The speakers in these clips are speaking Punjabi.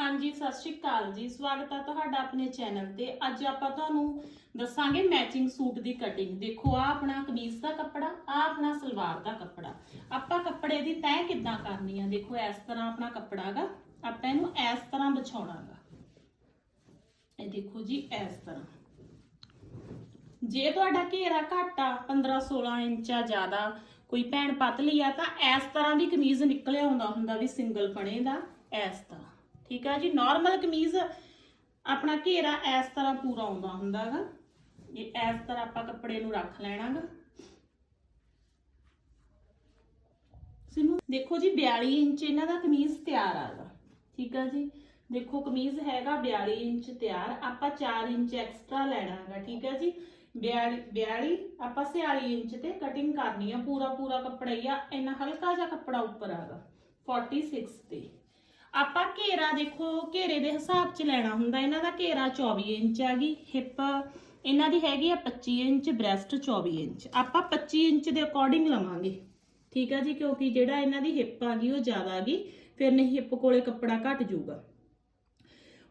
ਹਾਂਜੀ, ਸਤਿ ਸ਼੍ਰੀ ਅਕਾਲ ਜੀ। ਸਵਾਗਤ ਹੈ ਤੁਹਾਡਾ ਆਪਣੇ ਚੈਨਲ ਤੇ। ਅੱਜ ਆਪਾਂ ਤੁਹਾਨੂੰ ਦੱਸਾਂਗੇ ਮੈਚਿੰਗ ਸੂਟ ਦੀ ਕਟਿੰਗ ਦੇਖੋ ਆ ਆਪਣਾ ਕਮੀਜ਼ ਦਾ ਕੱਪੜਾ ਆ ਆਪਣਾ ਸਲਵਾਰ ਦਾ ਕੱਪੜਾ। ਆਪਾਂ ਕੱਪੜੇ ਦੀ ਤੈਅ ਕਿੱਦਾਂ ਕਰਨੀ ਆ? ਦੇਖੋ, ਇਸ ਤਰ੍ਹਾਂ ਆਪਣਾ ਕੱਪੜਾ ਹੈਗਾ ਆਪਾਂ ਇਹਨੂੰ ਇਸ ਤਰ੍ਹਾਂ ਵਿਛਾਉਣਾਗਾ ਇਹ ਦੇਖੋ ਜੀ, ਇਸ ਤਰ੍ਹਾਂ। ਜੇ ਤੁਹਾਡਾ ਘੇਰਾ ਘੱਟ ਆ 15 16 ਇੰਚਾ ਜ਼ਿਆਦਾ, ਕੋਈ ਭੈਣ ਪਤਲੀ ਆ, ਤਾਂ ਇਸ ਤਰ੍ਹਾਂ ਦੀ ਕਮੀਜ਼ ਨਿਕਲਿਆ ਹੁੰਦਾ ਹੁੰਦਾ ਵੀ ਸਿੰਗਲ ਪਣੇ ਦਾ, ਇਸ ਤਰ੍ਹਾਂ। ਠੀਕ ਆ ਜੀ? ਨਾਰਮਲ ਕਮੀਜ਼ ਆਪਣਾ ਘੇਰਾ ਇਸ ਤਰ੍ਹਾਂ ਪੂਰਾ ਆਉਂਦਾ ਹੁੰਦਾਗਾ। ਇਹ ਇਸ ਤਰ੍ਹਾਂ ਆਪਾਂ ਕੱਪੜੇ ਨੂੰ ਰੱਖ ਲੈਣਾਗਾ। ਸਿਮੂ, ਦੇਖੋ ਜੀ 42 ਇੰਚ ਇਹਨਾਂ ਦਾ ਕਮੀਜ਼ ਤਿਆਰ ਆਗਾ। ਠੀਕ ਆ ਜੀ? ਦੇਖੋ, ਕਮੀਜ਼ ਹੈਗਾ 42 ਇੰਚ ਤਿਆਰ। ਆਪਾਂ 4 ਇੰਚ ਐਕਸਟਰਾ ਲੈਣਾਗਾ, ਠੀਕ ਆ ਜੀ? 42 42 ਆਪਾਂ 46 ਇੰਚ ਤੇ ਕਟਿੰਗ ਕਰਨੀ ਆ। ਪੂਰਾ ਪੂਰਾ ਕੱਪੜਾ ਹੀ ਆ। ਇੰਨਾ ਹਲਕਾ ਜਿਹਾ ਕੱਪੜਾ ਉੱਪਰ ਆਗਾ। 46 ਤੇ। ਆਪਾਂ ਘੇਰਾ ਦੇਖੋ, ਘੇਰੇ ਦੇ ਹਿਸਾਬ 'ਚ ਲੈਣਾ ਹੁੰਦਾ। ਇਹਨਾਂ ਦਾ ਘੇਰਾ 24 ਇੰਚ ਆ ਗਈ, ਹਿੱਪ। ਇਹਨਾਂ ਦੀ ਹੈਗੀ ਆ 25 ਇੰਚ, ਬ੍ਰੈਸਟ 24 ਇੰਚ। ਆਪਾਂ 25 ਇੰਚ ਦੇ ਅਕੋਰਡਿੰਗ ਲਵਾਂਗੇ। ਠੀਕ ਆ ਜੀ, ਕਿਉਂਕਿ ਜਿਹੜਾ ਇਹਨਾਂ ਦੀ ਹਿੱਪ ਆ ਗਈ, ਉਹ ਜ਼ਿਆਦਾ ਆ ਗਈ। ਫਿਰ ਨਹੀਂ, ਹਿੱਪ ਕੋਲੇ ਕੱਪੜਾ ਘਟ ਜਾਊਗਾ।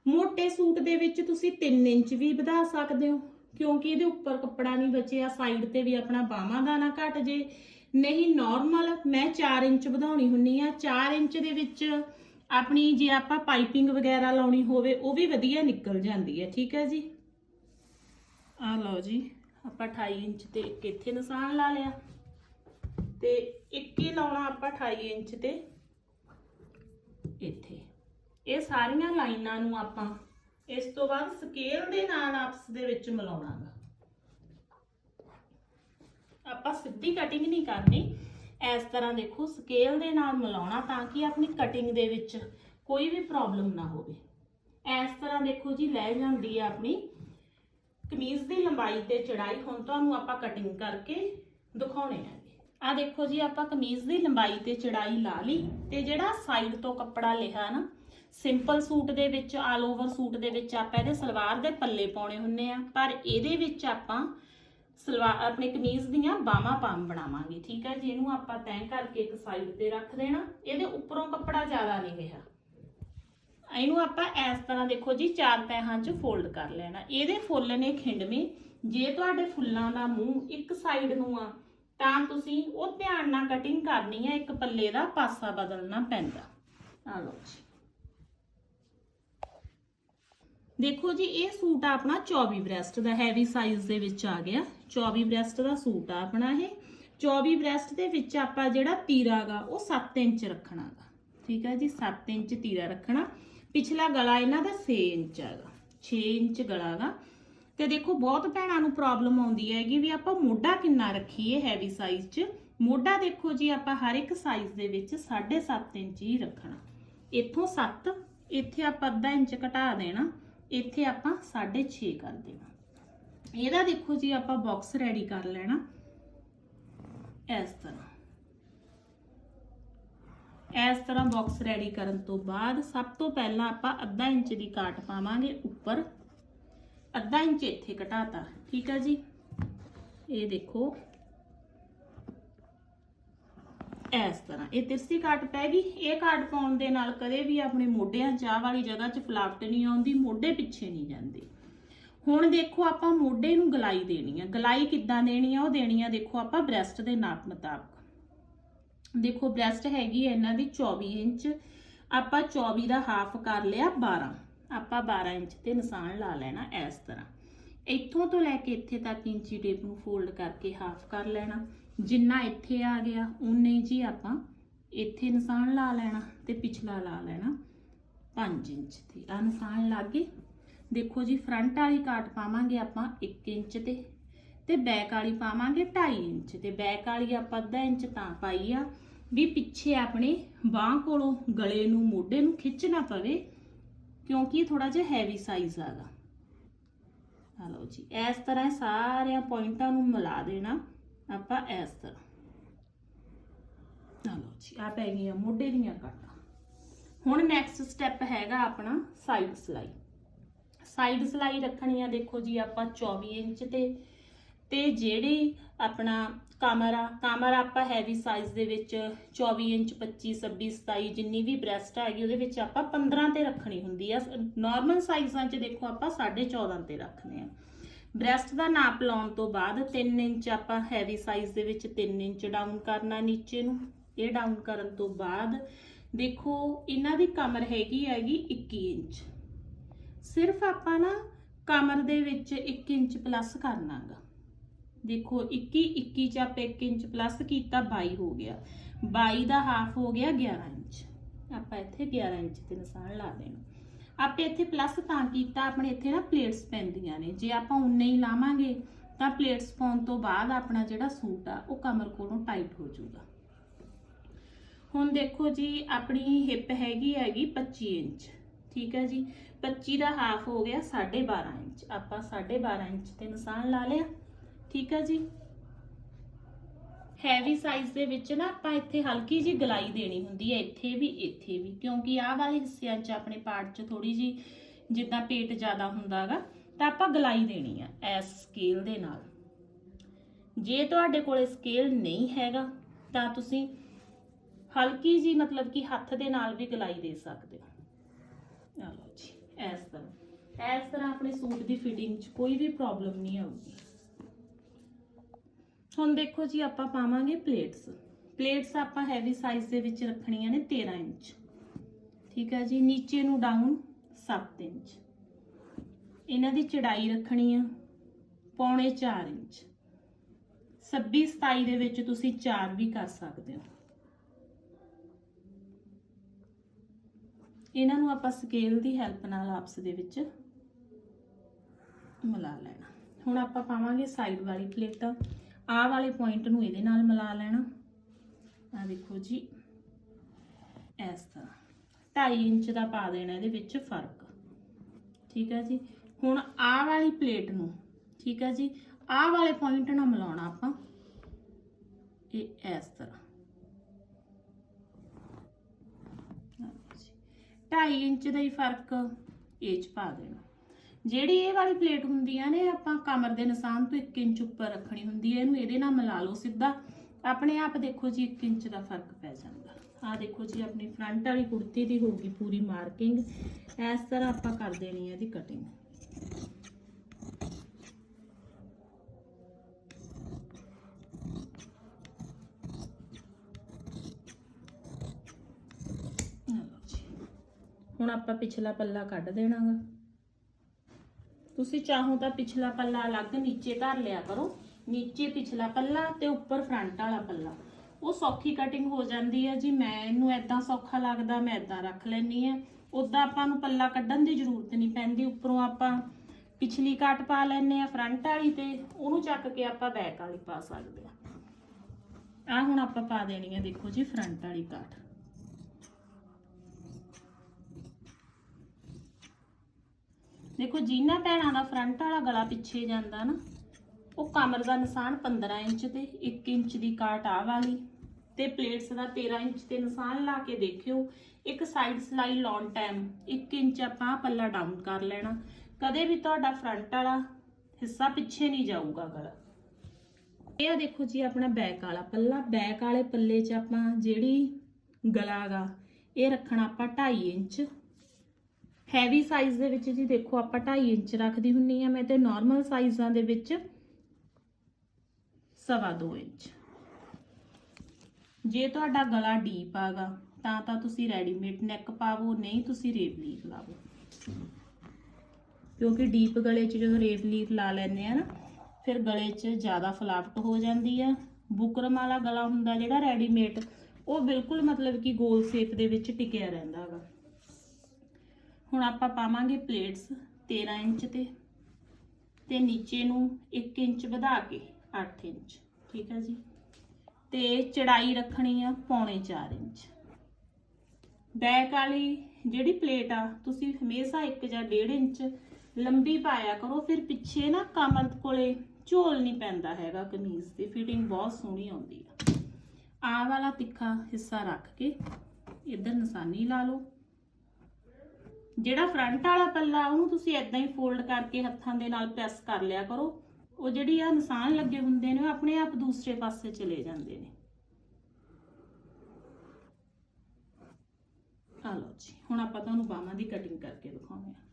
ਮੋٹے ਸੂਟ ਦੇ ਵਿੱਚ ਤੁਸੀਂ 3 ਇੰਚ ਵੀ ਵਧਾ ਸਕਦੇ ਹੋ, ਕਿਉਂਕਿ ਇਹਦੇ ਉੱਪਰ ਕੱਪੜਾ ਨਹੀਂ ਬਚਿਆ ਸਾਈਡ ਤੇ ਵੀ ਆਪਣਾ ਬਾਹਾਂ ਦਾ ਨਾ ਘਟ ਜੇ। ਨਹੀਂ ਨਾਰਮਲ ਮੈਂ 4 ਇੰਚ ਵਧਾਉਣੀ ਹੁੰਨੀ ਆ। 4 ਇੰਚ ਦੇ ਵਿੱਚ ਆਪਣੀ ਜੇ ਆਪਾਂ ਪਾਈਪਿੰਗ ਵਗੈਰਾ ਲਾਉਣੀ ਹੋਵੇ, ਉਹ ਵੀ ਵਧੀਆ ਨਿਕਲ ਜਾਂਦੀ ਹੈ। ਠੀਕ ਹੈ ਜੀ? ਆ ਲਓ ਜੀ, ਆਪਾਂ 28 ਇੰਚ ਤੇ ਇੱਕ ਇੱਥੇ ਨਿਸ਼ਾਨ ਲਾ ਲਿਆ। ਤੇ ਇੱਕ ਹੀ ਲਾਉਣਾ ਆਪਾਂ 28 ਇੰਚ ਤੇ ਇੱਥੇ। ਇਹ ਸਾਰੀਆਂ ਲਾਈਨਾਂ ਨੂੰ ਆਪਾਂ ਇਸ ਤੋਂ ਬਾਅਦ ਸਕੇਲ ਦੇ ਨਾਲ ਆਪਸ ਦੇ ਵਿੱਚ ਮਿਲਾਉਣਾਗਾ ਆਪਾਂ ਸਿੱਧੀ ਕਟਿੰਗ ਨਹੀਂ ਕਰਨੀ। ਇਸ ਤਰ੍ਹਾਂ ਦੇਖੋ ਸਕੇਲ ਦੇ ਨਾਲ ਮਿਲਾਉਣਾ ਤਾਂ ਕਿ ਆਪਣੀ ਕਟਿੰਗ ਦੇ ਵਿੱਚ ਕੋਈ ਵੀ ਪ੍ਰੋਬਲਮ ਨਾ ਹੋਵੇ। ਇਸ ਤਰ੍ਹਾਂ ਦੇਖੋ ਜੀ, ਲੈ ਜਾਂਦੀ ਹੈ ਆਪਣੀ ਕਮੀਜ਼ ਦੀ ਲੰਬਾਈ ਤੇ ਚੜਾਈ ਹੁਣ ਤੁਹਾਨੂੰ ਆਪਾਂ ਕਟਿੰਗ ਕਰਕੇ ਦਿਖਾਉਣੇ ਆਗੇ ਆ ਦੇਖੋ ਜੀ, ਆਪਾਂ ਕਮੀਜ਼ ਦੀ ਲੰਬਾਈ ਤੇ ਚੜਾਈ ਲਾ ਲਈ ਤੇ ਜਿਹੜਾ ਸਾਈਡ ਤੋਂ ਕੱਪੜਾ ਲਿਆ ਨਾ ਸਿੰਪਲ ਸੂਟ ਦੇ ਵਿੱਚ ਆਲ ਓਵਰ ਸੂਟ ਦੇ ਵਿੱਚ ਆਪਾਂ ਇਹਦੇ ਸਲਵਾਰ ਦੇ ਪੱਲੇ ਪਾਉਣੇ ਹੁੰਨੇ ਆ। ਪਰ ਇਹਦੇ ਵਿੱਚ ਆਪਾਂ ਸਲਵਾਰ ਆਪਣੇ ਕਮੀਜ਼ ਦੀਆਂ ਬਾਹਾਂ ਪਾਮ ਬਣਾਵਾਂਗੇ, ਠੀਕ ਹੈ? ਜੀ ਇਹਨੂੰ ਆਪਾਂ ਤੈਅ ਕਰਕੇ ਇੱਕ ਸਾਈਡ ਤੇ ਰੱਖ ਦੇਣਾ। ਇਹਦੇ ਉੱਪਰੋਂ ਕੱਪੜਾ ਜ਼ਿਆਦਾ ਨਹੀਂ ਰਿਹਾ। ਇਹਨੂੰ ਆਪਾਂ ਇਸ ਤਰ੍ਹਾਂ ਦੇਖੋ ਜੀ, ਚਾਰ ਤੈਹਾਂ 'ਚ ਫੋਲਡ ਕਰ ਲੈਣਾ। ਇਹਦੇ ਫੁੱਲ ਨੇ ਖਿੰਡਵੇਂ। ਜੇ ਤੁਹਾਡੇ ਫੁੱਲਾਂ ਦਾ ਮੂੰਹ ਇੱਕ ਸਾਈਡ ਨੂੰ ਆ, ਤਾਂ ਤੁਸੀਂ ਉਹ ਧਿਆਨ ਨਾਲ ਕਟਿੰਗ ਕਰਨੀ ਹੈ ਇੱਕ ਪੱਲੇ ਦਾ ਪਾਸਾ ਬਦਲਣਾ ਪੈਂਦਾ। ਆ ਲਓ ਜੀ। ਦੇਖੋ ਜੀ, ਇਹ ਸੂਟ ਆਪਣਾ 24 ਬ੍ਰੈਸਟ ਦਾ ਹੈਵੀ ਸਾਈਜ਼ ਦੇ ਵਿੱਚ ਆ ਗਿਆ। 24 ਬ੍ਰੈਸਟ ਦਾ ਸੂਟ ਆ ਆਪਣਾ ਇਹ। 24 ਬ੍ਰੈਸਟ ਦੇ ਵਿੱਚ ਆਪਾਂ ਜਿਹੜਾ ਤੀਰਾਗਾ ਉਹ 7 ਇੰਚ ਰੱਖਣਾਗਾ ਠੀਕ ਹੈ ਜੀ 7 ਇੰਚ ਤੀਰਾ ਰੱਖਣਾ। ਪਿਛਲਾ ਗਲਾ ਇਹਨਾਂ ਦਾ 6 ਇੰਚ ਹੈਗਾ। 6 ਇੰਚ ਗਲਾ ਗਾ। ਤੇ ਦੇਖੋ, ਬਹੁਤ ਭੈਣਾਂ ਨੂੰ ਪ੍ਰੋਬਲਮ ਆਉਂਦੀ ਹੈਗੀ ਵੀ ਆਪਾਂ ਮੋਢਾ ਕਿੰਨਾ ਰੱਖੀਏ ਹੈਵੀ ਸਾਈਜ਼ 'ਚ। ਮੋਢਾ ਦੇਖੋ ਜੀ, ਆਪਾਂ ਹਰ ਇੱਕ ਸਾਈਜ਼ ਦੇ ਵਿੱਚ 7.5 ਇੰਚ ਹੀ ਰੱਖਣਾ। ਇੱਥੋਂ 7 ਇੱਥੇ ਆਪਾਂ ਅੱਧਾ ਇੰਚ ਘਟਾ ਦੇਣਾ। ਇੱਥੇ ਆਪਾਂ 6.5 ਕਰ ਦੇਣਾ। ਇਹਦਾ ਦੇਖੋ ਜੀ ਆਪਾਂ ਬਾਕਸ ਰੈਡੀ ਕਰ ਲੈਣਾ। ਇਸ ਤਰ੍ਹਾਂ। ਇਸ ਤਰ੍ਹਾਂ ਬਾਕਸ ਰੈਡੀ ਕਰਨ ਤੋਂ ਬਾਅਦ ਸਭ ਤੋਂ ਪਹਿਲਾਂ ਆਪਾਂ ਅੱਧਾ ਇੰਚ ਦੀ ਕਾਟ ਪਾਵਾਂਗੇ ਉੱਪਰ। ਅੱਧਾ ਇੰਚ ਇੱਥੇ ਘਟਾਤਾ, ਠੀਕ ਆ ਜੀ? ਇਹ ਦੇਖੋ। ਇਸ ਤਰ੍ਹਾਂ। ਇਹ ਤਿਰਸੀ ਕਾਟ ਪੈ ਗਈ। ਇਹ ਕਾਟ ਪਾਉਣ ਦੇ ਨਾਲ ਕਦੇ ਵੀ ਆਪਣੇ ਮੋਢਿਆਂ ਚਾਹ ਵਾਲੀ ਜਗ੍ਹਾ 'ਚ ਫਲਾਵਟ ਨਹੀਂ ਆਉਂਦੀ, ਮੋਢੇ ਪਿੱਛੇ ਨਹੀਂ ਜਾਂਦੇ। ਹੁਣ ਦੇਖੋ ਆਪਾਂ ਮੋਢੇ ਨੂੰ ਗਲਾਈ ਦੇਣੀ ਆ। ਗਲਾਈ ਕਿੱਦਾਂ ਦੇਣੀ ਆ? ਉਹ ਦੇਣੀ ਆ ਦੇਖੋ ਆਪਾਂ ਬ੍ਰੈਸਟ ਦੇ ਨਾਪ ਮੁਤਾਬਕ। ਦੇਖੋ ਬ੍ਰੈਸਟ ਹੈਗੀ ਹੈ ਇਹਨਾਂ ਦੀ 24 ਇੰਚ। ਆਪਾਂ 24 ਦਾ ਹਾਫ ਕਰ ਲਿਆ 12 ਆਪਾਂ 12 ਇੰਚ ਤੇ ਨਿਸ਼ਾਨ ਲਾ ਲੈਣਾ ਇਸ ਤਰ੍ਹਾਂ। ਇੱਥੋਂ ਤੋਂ ਲੈ ਕੇ ਇੱਥੇ ਤੱਕ ਇੰਚੀ ਟੇਪ ਨੂੰ ਫੋਲਡ ਕਰਕੇ ਹਾਫ ਕਰ ਲੈਣਾ। ਜਿੰਨਾ ਇੱਥੇ ਆ ਗਿਆ ਉਨੇ ਜੀ ਆਪਾਂ ਇੱਥੇ ਨਿਸ਼ਾਨ ਲਾ ਲੈਣਾ ਤੇ ਪਿਛਲਾ ਲਾ ਲੈਣਾ 5 ਇੰਚ ਤੇ। ਆ ਨਿਸ਼ਾਨ ਲੱਗ ਦੇਖੋ ਜੀ ਫਰੰਟ ਵਾਲੀ ਕਾਟ ਪਾਵਾਂਗੇ ਆਪਾਂ 1 ਇੰਚ ਤੇ ਤੇ ਬੈਕ ਵਾਲੀ ਪਾਵਾਂਗੇ 2.5 ਇੰਚ ਤੇ। ਬੈਕ ਵਾਲੀ ਆਪਾਂ ਅੱਧਾ ਇੰਚ ਤਾਂ ਪਾਈ ਆ ਵੀ ਪਿੱਛੇ ਆਪਣੇ ਬਾਹ ਕੋਲੋਂ ਗਲੇ ਨੂੰ, ਮੋਢੇ ਨੂੰ ਖਿੱਚ ਨਾ ਪਵੇ ਕਿਉਂਕਿ ਥੋੜਾ ਜਿਹਾ ਹੈਵੀ ਸਾਈਜ਼ ਆਗਾ। ਆ ਲਓ ਜੀ, ਇਸ ਤਰ੍ਹਾਂ ਇਹ ਸਾਰਿਆਂ ਪੁਆਇੰਟਾਂ ਨੂੰ ਮਿਲਾ ਦੇਣਾ ਆਪਾਂ ਇਸ ਤਰ੍ਹਾਂ। ਆ ਲਓ ਜੀ ਆ ਪੈ ਗਈਆਂ ਮੋਢੇ ਦੀਆਂ ਕਾਟਾਂ ਹੁਣ ਨੈਕਸਟ ਸਟੈਪ ਹੈਗਾ ਆਪਣਾ ਸਾਈਡ ਸਲਾਈ ਸਾਈਡ ਸਲਾਈ ਰੱਖਣੀ ਆ, ਦੇਖੋ ਜੀ ਆਪਾਂ 24 ਇੰਚ ਤੇ ਤੇ ਜਿਹੜੀ ਆਪਣਾ ਕਮਰ ਆ ਕਮਰ ਆਪਾਂ ਹੈਵੀ ਸਾਈਜ਼ ਦੇ ਵਿੱਚ 24 ਇੰਚ 25 26 27 ਜਿੰਨੀ ਵੀ ਬ੍ਰੈਸਟ ਹੈਗੀ, ਉਹਦੇ ਵਿੱਚ ਆਪਾਂ 15 ਤੇ ਰੱਖਣੀ ਹੁੰਦੀ ਆ। ਨਾਰਮਲ ਸਾਈਜ਼ਾਂ 'ਚ ਦੇਖੋ ਆਪਾਂ 14.5 ਤੇ ਰੱਖਦੇ ਆ। ਬ੍ਰੈਸਟ ਦਾ ਨਾਪ ਲਾਉਣ ਤੋਂ ਬਾਅਦ 3 ਇੰਚ ਆਪਾਂ ਹੈਵੀ ਸਾਈਜ਼ ਦੇ ਵਿੱਚ 3 ਇੰਚ ਡਾਊਨ ਕਰਨਾ ਨੀਚੇ ਨੂੰ। ਇਹ ਡਾਊਨ ਕਰਨ ਤੋਂ ਬਾਅਦ ਦੇਖੋ, ਇਹਨਾਂ ਦੀ ਕਮਰ ਹੈਗੀ ਹੈਗੀ 21 ਇੰਚ। ਸਿਰਫ ਆਪਾਂ ਨਾ ਕਮਰ ਦੇ ਵਿੱਚ 1 ਇੰਚ ਪਲੱਸ ਕਰਨਾਗਾ। ਦੇਖੋ 21 21 ਚ ਆਪਾਂ 1 ਇੰਚ ਪਲੱਸ ਕੀਤਾ 22 ਹੋ ਗਿਆ। 22 ਦਾ ਹਾਫ ਹੋ ਗਿਆ 11 ਇੰਚ। ਆਪਾਂ ਇੱਥੇ 11 ਇੰਚ ਤੇ ਨਿਸ਼ਾਨ ਲਾ ਦੇਣਾ। ਆਪੇ ਇੱਥੇ ਪਲੱਸ ਤਾਂ ਕੀਤਾ, ਆਪਣੇ ਇੱਥੇ ਨਾ ਪਲੇਟਸ ਪੈਂਦੀਆਂ ਨੇ। ਜੇ ਆਪਾਂ ਉਨੇ ਹੀ ਲਾਵਾਂਗੇ, ਤਾਂ ਪਲੇਟਸ ਪਾਉਣ ਤੋਂ ਬਾਅਦ ਆਪਣਾ ਜਿਹੜਾ ਸੂਟ ਆ, ਉਹ ਕਮਰ ਕੋਲੋਂ ਟਾਈਟ ਹੋ ਜਾਊਗਾ। ਹੁਣ ਦੇਖੋ ਜੀ, ਆਪਣੀ ਹਿੱਪ ਹੈਗੀ ਹੈਗੀ 25 ਇੰਚ। ਠੀਕ ਹੈ ਜੀ। 25 ਦਾ ਹਾਫ ਹੋ ਗਿਆ 12.5 ਇੰਚ। ਆਪਾਂ 12.5 ਇੰਚ ਤੇ ਨਿਸ਼ਾਨ ਲਾ ਲਿਆ। ਠੀਕ ਹੈ ਜੀ। ਹੈਵੀ ਸਾਈਜ਼ ਦੇ ਵਿੱਚ ਨਾ ਆਪਾਂ ਇੱਥੇ ਹਲਕੀ ਜੀ ਗਲਾਈ ਦੇਣੀ ਹੁੰਦੀ ਹੈ। ਇੱਥੇ ਵੀ ਇੱਥੇ ਵੀ। ਕਿਉਂਕਿ ਆਹ ਵਾਲੇ ਹਿੱਸਿਆਂ 'ਚ ਆਪਣੇ ਪਾਰਟ 'ਚ ਥੋੜੀ ਜੀ ਜਿੱਦਾਂ ਪੇਟ ਜ਼ਿਆਦਾ ਹੁੰਦਾਗਾ ਤਾਂ ਆਪਾਂ ਗਲਾਈ ਦੇਣੀ ਆ ਐਸ ਸਕੇਲ ਦੇ ਨਾਲ। ਜੇ ਤੁਹਾਡੇ ਕੋਲੇ ਸਕੇਲ ਨਹੀਂ ਹੈਗਾ, ਤਾਂ ਤੁਸੀਂ ਹਲਕੀ ਜੀ ਮਤਲਬ ਕਿ ਹੱਥ ਦੇ ਨਾਲ ਵੀ ਗਲਾਈ ਦੇ ਸਕਦੇ ਹੋ। ਇਸ ਤਰ੍ਹਾਂ। ਇਸ ਤਰ੍ਹਾਂ ਆਪਣੇ ਸੂਟ ਦੀ ਫਿਟਿੰਗ 'ਚ ਕੋਈ ਵੀ ਪ੍ਰੋਬਲਮ ਨਹੀਂ ਆਊਗੀ ਹੁਣ ਦੇਖੋ ਜੀ, ਆਪਾਂ ਪਾਵਾਂਗੇ ਪਲੇਟਸ ਪਲੇਟਸ ਆਪਾਂ ਹੈਵੀ ਸਾਈਜ਼ ਦੇ ਵਿੱਚ ਰੱਖਣੀਆਂ ਨੇ 13 ਇੰਚ। ਠੀਕ ਹੈ ਜੀ, ਨੀਚੇ ਨੂੰ ਡਾਊਨ 7 ਇੰਚ। ਇਹਨਾਂ ਦੀ ਚੜਾਈ ਰੱਖਣੀ ਆ ਪੌਣੇ 4 ਇੰਚ। 26 27 ਦੇ ਵਿੱਚ ਤੁਸੀਂ 4 ਵੀ ਕਰ ਸਕਦੇ ਹੋ। ਇਹਨਾਂ ਨੂੰ ਆਪਾਂ ਸਕੇਲ ਦੀ ਹੈਲਪ ਨਾਲ ਆਪਸ ਦੇ ਵਿੱਚ ਮਿਲਾ ਲੈਣਾ। ਹੁਣ ਆਪਾਂ ਪਾਵਾਂਗੇ ਸਾਈਡ ਵਾਲੀ ਪਲੇਟਾਂ ਆਹ ਵਾਲੇ ਪੁਆਇੰਟ ਨੂੰ ਇਹਦੇ ਨਾਲ ਮਿਲਾ ਲੈਣਾ। ਆ ਦੇਖੋ ਜੀ, ਇਸ ਤਰ੍ਹਾਂ। 2.5 ਇੰਚ ਦਾ ਪਾ ਦੇਣਾ ਇਹਦੇ ਵਿੱਚ ਫ਼ਰਕ। ਠੀਕ ਹੈ ਜੀ? ਹੁਣ ਆਹ ਵਾਲੀ ਪਲੇਟ ਨੂੰ, ਠੀਕ ਹੈ ਜੀ? ਆਹ ਵਾਲੇ ਪੁਆਇੰਟ ਨਾਲ ਮਿਲਾਉਣਾ ਆਪਾਂ। ਇਹ ਇਸ ਤਰ੍ਹਾਂ। 2.5 ਇੰਚ ਦਾ ਹੀ ਫ਼ਰਕ ਇਹ ਚ ਪਾ ਦੇਣਾ। ਜਿਹੜੀ ਇਹ ਵਾਲੀ ਪਲੇਟ ਹੁੰਦੀਆਂ ਨੇ ਆਪਾਂ ਕਮਰ ਦੇ ਨਿਸ਼ਾਨ ਤੋਂ 1 ਇੰਚ ਉੱਪਰ ਰੱਖਣੀ ਹੁੰਦੀ ਹੈ ਇਹਨੂੰ ਇਹਦੇ ਨਾਲ ਮਿਲਾ ਲਓ ਸਿੱਧਾ। ਆਪਣੇ ਆਪ ਦੇਖੋ ਜੀ 1 ਇੰਚ ਦਾ ਫ਼ਰਕ ਪੈ ਜਾਂਦਾ। ਆਹ ਦੇਖੋ ਜੀ, ਆਪਣੀ ਫਰੰਟ ਵਾਲੀ ਕੁੜਤੀ ਦੀ ਹੋਊਗੀ ਪੂਰੀ ਮਾਰਕਿੰਗ। ਇਸ ਤਰ੍ਹਾਂ ਆਪਾਂ ਕਰ ਦੇਣੀ ਹੈ ਇਹਦੀ ਕਟਿੰਗ ਹੁਣ ਆਪਾਂ ਪਿਛਲਾ ਪੱਲਾ ਕੱਢ ਦੇਣਾਗਾ। ਤੁਸੀਂ ਚਾਹੋ ਤਾਂ ਪਿਛਲਾ ਪੱਲਾ ਅਲੱਗ ਨੀਚੇ ਧਰ ਲਿਆ ਕਰੋ। ਨੀਚੇ ਪਿਛਲਾ ਪੱਲਾ ਤੇ ਉੱਪਰ ਫਰੰਟ ਵਾਲਾ ਪੱਲਾ। ਉਹ ਸੌਖੀ ਕਟਿੰਗ ਹੋ ਜਾਂਦੀ ਹੈ ਜੀ। ਮੈਂ ਇਹਨੂੰ ਐਦਾਂ ਸੌਖਾ ਲੱਗਦਾ, ਮੈਂ ਐਦਾਂ ਰੱਖ ਲੈਣੀ ਆ ਉਦਾਂ ਆਪਾਂ ਨੂੰ ਪੱਲਾ ਕੱਢਣ ਦੀ ਜ਼ਰੂਰਤ ਨਹੀਂ ਪੈਂਦੀ। ਉੱਪਰੋਂ ਆਪਾਂ ਪਿਛਲੀ ਕੱਟ ਪਾ ਲੈਨੇ ਆ ਫਰੰਟ ਵਾਲੀ ਤੇ ਉਹਨੂੰ ਚੱਕ ਕੇ ਆਪਾਂ ਬੈਕ ਵਾਲੀ ਪਾ ਸਕਦੇ ਆ ਆ ਹੁਣ ਆਪਾਂ ਪਾ ਦੇਣੀ ਹੈ ਦੇਖੋ ਜੀ ਫਰੰਟ ਵਾਲੀ ਕੱਟ ਦੇਖੋ, ਜਿਨ੍ਹਾਂ ਭੈਣਾਂ ਦਾ ਫਰੰਟ ਵਾਲਾ ਗਲਾ ਪਿੱਛੇ ਜਾਂਦਾ ਨਾ, ਉਹ ਕਮਰ ਦਾ ਨਿਸ਼ਾਨ 15 ਇੰਚ ਤੇ 1 ਇੰਚ ਦੀ ਕਾਟ ਆ ਵਾਲੀ ਤੇ ਪਲੇਟਸ ਦਾ 13 ਇੰਚ ਤੇ ਨਿਸ਼ਾਨ ਲਾ ਕੇ ਦੇਖਿਓ, ਇੱਕ ਸਾਈਡ ਸਲਾਈ ਲੌਨ ਟਾਈਮ 1 ਇੰਚ ਆਪਾਂ ਪੱਲਾ ਡਾਊਨ ਕਰ ਲੈਣਾ। ਕਦੇ ਵੀ ਤੁਹਾਡਾ ਫਰੰਟ ਵਾਲਾ ਹਿੱਸਾ ਪਿੱਛੇ ਨਹੀਂ ਜਾਊਗਾ ਗਲਾ। ਇਹ ਆ ਦੇਖੋ ਜੀ ਆਪਣਾ ਬੈਕ ਵਾਲਾ ਪੱਲਾ। ਬੈਕ ਵਾਲੇ ਪੱਲੇ 'ਚ ਆਪਾਂ ਜਿਹੜੀ ਗਲਾ ਗਾ, ਇਹ ਰੱਖਣਾ ਆਪਾਂ 2.5 ਇੰਚ। ਹੈਵੀ ਸਾਈਜ਼ ਦੇ ਵਿੱਚ ਜੀ ਦੇਖੋ ਆਪਾਂ 2.5 ਇੰਚ ਰੱਖਦੀ ਹੁੰਨੀ ਆ, ਮੈਂ ਤੇ ਨਾਰਮਲ ਸਾਈਜ਼ਾਂ ਦੇ ਵਿੱਚ ਸਵਾ 2 ਇੰਚ। ਜੇ ਤੁਹਾਡਾ ਗਲਾ ਡੀਪ ਆਗਾ, ਤਾਂ ਤਾਂ ਤੁਸੀਂ ਰੈਡੀਮੇਡ ਨੈਕ ਪਾਵੋ, ਨਹੀਂ ਤੁਸੀਂ ਰੇਪ ਲੀਫ ਲਾਵੋ। ਕਿਉਂਕਿ ਡੀਪ ਗਲੇ 'ਚ ਜਦੋਂ ਰੇਪ ਲੀਫ ਲਾ ਲੈਂਦੇ ਆ ਨਾ, ਫਿਰ ਗਲੇ 'ਚ ਜ਼ਿਆਦਾ ਫਲਾਵਟ ਹੋ ਜਾਂਦੀ ਆ। ਬੁਕਰਮ ਵਾਲਾ ਗਲਾ ਹੁੰਦਾ ਜਿਹੜਾ ਰੈਡੀਮੇਡ ਉਹ ਬਿਲਕੁਲ ਮਤਲਬ ਕਿ ਗੋਲ ਸ਼ੇਪ ਦੇ ਵਿੱਚ ਟਿਕਿਆ ਰਹਿੰਦਾ ਹੈਗਾ ਹੁਣ ਆਪਾਂ ਪਾਵਾਂਗੇ ਪਲੇਟਸ 13 ਇੰਚ ਤੇ ਤੇ ਨੀਚੇ ਨੂੰ 1 ਇੰਚ ਵਧਾ ਕੇ 8 ਇੰਚ, ਠੀਕ ਹੈ ਜੀ। ਤੇ ਚੜਾਈ ਰੱਖਣੀ ਆ ਪੌਣੇ 4 ਇੰਚ। ਬੈਕ ਵਾਲੀ ਜਿਹੜੀ ਪਲੇਟ ਆ, ਤੁਸੀਂ ਹਮੇਸ਼ਾ 1 ਜਾਂ 1.5 ਇੰਚ ਲੰਬੀ ਪਾਇਆ ਕਰੋ, ਫਿਰ ਪਿੱਛੇ ਨਾ ਕਮਰ ਕੋਲੇ ਝੋਲ ਨਹੀਂ ਪੈਂਦਾ ਹੈਗਾ ਕਮੀਜ਼ ਦੀ ਫਿਟਿੰਗ ਬਹੁਤ ਸੋਹਣੀ ਆਉਂਦੀ ਆ। ਆਹ ਵਾਲਾ ਤਿੱਖਾ ਹਿੱਸਾ ਰੱਖ ਕੇ ਇੱਧਰ ਨਿਸ਼ਾਨੀ ਲਾ ਲਓ। ਜਿਹੜਾ ਫਰੰਟ ਵਾਲਾ ਪੱਲਾ ਉਹਨੂੰ ਤੁਸੀਂ ਇਦਾਂ ਹੀ ਫੋਲਡ ਕਰਕੇ ਹੱਥਾਂ ਦੇ ਨਾਲ ਪ੍ਰੈਸ ਕਰ ਲਿਆ ਕਰੋ। ਉਹ ਜਿਹੜੀ ਆ ਨਿਸ਼ਾਨ ਲੱਗੇ ਹੁੰਦੇ ਨੇ, ਉਹ ਆਪਣੇ ਆਪ ਦੂਸਰੇ ਪਾਸੇ ਚਲੇ ਜਾਂਦੇ ਨੇ। ਆ ਲਓ ਜੀ, ਹੁਣ ਆਪਾਂ ਤੁਹਾਨੂੰ ਬਾਹਾਂ ਦੀ ਕਟਿੰਗ ਕਰਕੇ ਦਿਖਾਉਂਦੇ ਹਾਂ।